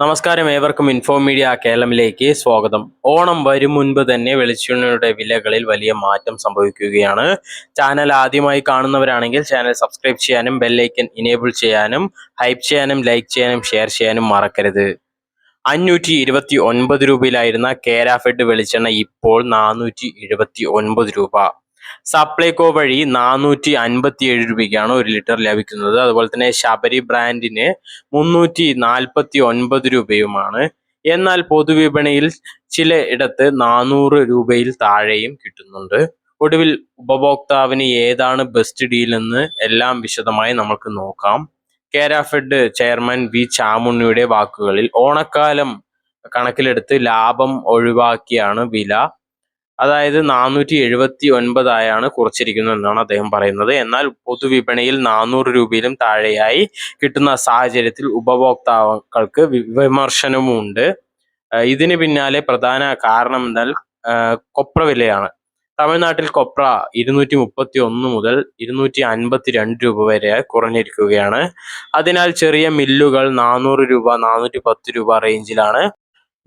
നമസ്കാരം ഏവർക്കും info media കേരളമിലേക്ക് സ്വാഗതം. ഓണം വരും മുൻപ് തന്നെ വെളിച്ചെണ്ണയുടെ വിലകളിൽ വലിയ മാറ്റം സംഭവിക്കുകയാണ്. ചാനൽ ആദ്യമായി കാണുന്നവരാണെങ്കിൽ ചാനൽ സബ്സ്ക്രൈബ് ചെയ്യാനും ബെല്ലൈക്കൻ ഇനേബിൾ ചെയ്യാനും ഹൈപ്പ് ചെയ്യാനും ലൈക്ക് ചെയ്യാനും ഷെയർ ചെയ്യാനും മറക്കരുത്. അഞ്ഞൂറ്റി ഇരുപത്തി ഒൻപത് രൂപയിലായിരുന്ന കേരാഫെഡ് വെളിച്ചെണ്ണ ഇപ്പോൾ നാനൂറ്റി എഴുപത്തി ഒൻപത് രൂപ. സപ്ലൈകോ വഴി നാനൂറ്റി അൻപത്തി ഏഴ് രൂപയ്ക്കാണ് ഒരു ലിറ്റർ ലഭിക്കുന്നത്. അതുപോലെ തന്നെ ശബരി ബ്രാൻഡിന് മുന്നൂറ്റി നാൽപ്പത്തി ഒൻപത് രൂപയുമാണ്. എന്നാൽ പൊതുവിപണിയിൽ ചിലയിടത്ത് നാനൂറ് രൂപയിൽ താഴെയും കിട്ടുന്നുണ്ട്. ഒടുവിൽ ഉപഭോക്താവിന് ഏതാണ് ബെസ്റ്റ് ഡീൽ എന്ന് എല്ലാം വിശദമായി നമുക്ക് നോക്കാം. കേരാഫെഡ് ചെയർമാൻ വി ചാമുണ്ണിയുടെ വാക്കുകളിൽ ഓണക്കാലം കണക്കിലെടുത്ത് ലാഭം ഒഴിവാക്കിയാണ് വില. അതായത് നാനൂറ്റി എഴുപത്തി ഒൻപതായാണ് കുറച്ചിരിക്കുന്നത് എന്നാണ് അദ്ദേഹം പറയുന്നത്. എന്നാൽ പൊതുവിപണിയിൽ നാനൂറ് രൂപയിലും താഴെയായി കിട്ടുന്ന സാഹചര്യത്തിൽ ഉപഭോക്താക്കൾക്ക് വിമർശനവുമുണ്ട്. ഇതിന് പിന്നാലെ പ്രധാന കാരണം എന്നാൽ കൊപ്ര വിലയാണ്. തമിഴ്നാട്ടിൽ കൊപ്ര ഇരുന്നൂറ്റി മുപ്പത്തി ഒന്ന് മുതൽ ഇരുന്നൂറ്റി അൻപത്തി രണ്ട് രൂപ വരെ കുറഞ്ഞിരിക്കുകയാണ്. അതിനാൽ ചെറിയ മില്ലുകൾ നാനൂറ് രൂപ നാനൂറ്റി പത്ത് രൂപ റേഞ്ചിലാണ്.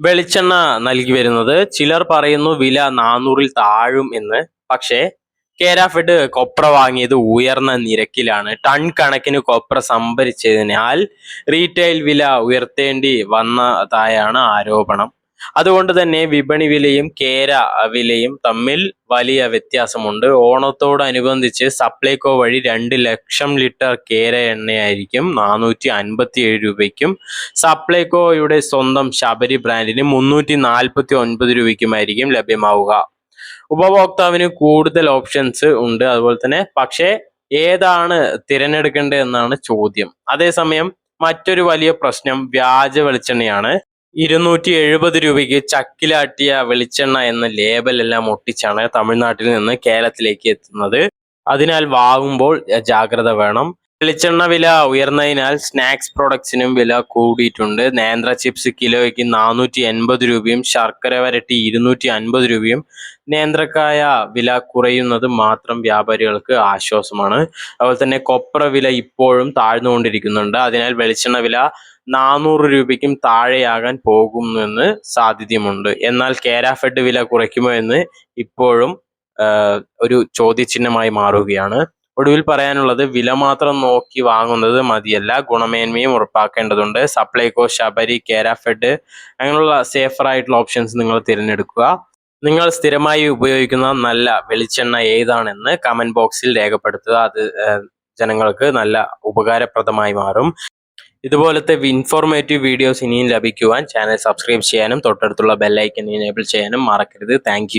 വെളിച്ചെണ്ണ നൽകി വരുന്നത്. ചിലർ പറയുന്നു വില നാനൂറിൽ താഴും എന്ന്. പക്ഷേ കേരാഫെഡ് കൊപ്ര വാങ്ങിയത് ഉയർന്ന നിരക്കിലാണ്. ടൺ കണക്കിന് കൊപ്ര സംഭരിച്ചതിനാൽ റീറ്റെയിൽ വില ഉയർത്തേണ്ടി വന്നതായാണ് ആരോപണം. അതുകൊണ്ട് തന്നെ വിപണി വിലയും കേര വിലയും തമ്മിൽ വലിയ വ്യത്യാസമുണ്ട്. ഓണത്തോടനുബന്ധിച്ച് സപ്ലൈകോ വഴി രണ്ട് ലക്ഷം ലിറ്റർ കേര എണ്ണയായിരിക്കും നാനൂറ്റി അൻപത്തി ഏഴ് രൂപയ്ക്കും. സപ്ലൈകോയുടെ സ്വന്തം ശബരി ബ്രാൻഡിന് മുന്നൂറ്റി നാൽപ്പത്തി ഒൻപത് രൂപയ്ക്കുമായിരിക്കും ലഭ്യമാവുക. ഉപഭോക്താവിന് കൂടുതൽ ഓപ്ഷൻസ് ഉണ്ട് അതുപോലെ തന്നെ പക്ഷേ ഏതാണ് തിരഞ്ഞെടുക്കേണ്ടത് എന്നാണ് ചോദ്യം. അതേസമയം മറ്റൊരു വലിയ പ്രശ്നം വ്യാജ വെളിച്ചെണ്ണയാണ്. ഇരുന്നൂറ്റി എഴുപത് രൂപയ്ക്ക് ചക്കിലാട്ടിയ വെളിച്ചെണ്ണ എന്ന ലേബൽ എല്ലാം ഒട്ടിച്ചാണ് തമിഴ്നാട്ടിൽ നിന്ന് കേരളത്തിലേക്ക് എത്തുന്നത്. അതിനാൽ വാങ്ങുമ്പോൾ ജാഗ്രത വേണം. വെളിച്ചെണ്ണ വില ഉയർന്നതിനാൽ സ്നാക്സ് പ്രോഡക്ട്സിനും വില കൂടിയിട്ടുണ്ട്. നേന്ത്ര ചിപ്സ് കിലോയ്ക്ക് നാനൂറ്റി എൺപത് രൂപയും ശർക്കര വരട്ടി ഇരുന്നൂറ്റി അൻപത് രൂപയും. നേന്ത്രക്കായ വില കുറയുന്നത് മാത്രം വ്യാപാരികൾക്ക് ആശ്വാസമാണ്. അതുപോലെ തന്നെ കൊപ്ര വില ഇപ്പോഴും താഴ്ന്നുകൊണ്ടിരിക്കുന്നുണ്ട്. അതിനാൽ വെളിച്ചെണ്ണ വില നാനൂറ് രൂപയ്ക്കും താഴെയാകാൻ പോകുമെന്ന് സാധ്യതയുമുണ്ട്. എന്നാൽ കേരാഫെഡ് വില കുറയ്ക്കുമോ എന്ന് ഇപ്പോഴും ഒരു ചോദ്യചിഹ്നമായി മാറുകയാണ്. ഒടുവിൽ പറയാനുള്ളത് വില മാത്രം നോക്കി വാങ്ങുന്നത് മതിയല്ല ഗുണമേന്മയും ഉറപ്പാക്കേണ്ടതുണ്ട്. സപ്ലൈകോ ശബരി കേരാഫെഡ് അങ്ങനെയുള്ള സേഫർ ആയിട്ടുള്ള ഓപ്ഷൻസ് നിങ്ങൾ തിരഞ്ഞെടുക്കുക. നിങ്ങൾ സ്ഥിരമായി ഉപയോഗിക്കുന്ന നല്ല വെളിച്ചെണ്ണ ഏതാണെന്ന് കമന്റ് ബോക്സിൽ രേഖപ്പെടുത്തുക. അത് ജനങ്ങൾക്ക് നല്ല ഉപകാരപ്രദമായി മാറും. ഇതുപോലത്തെ ഇൻഫോർമേറ്റീവ് വീഡിയോസ് ഇനിയും ലഭിക്കുവാൻ ചാനൽ സബ്സ്ക്രൈബ് ചെയ്യാനും തൊട്ടടുത്തുള്ള ബെല്ലൈക്കൻ എനേബിൾ ചെയ്യാനും മറക്കരുത്. താങ്ക്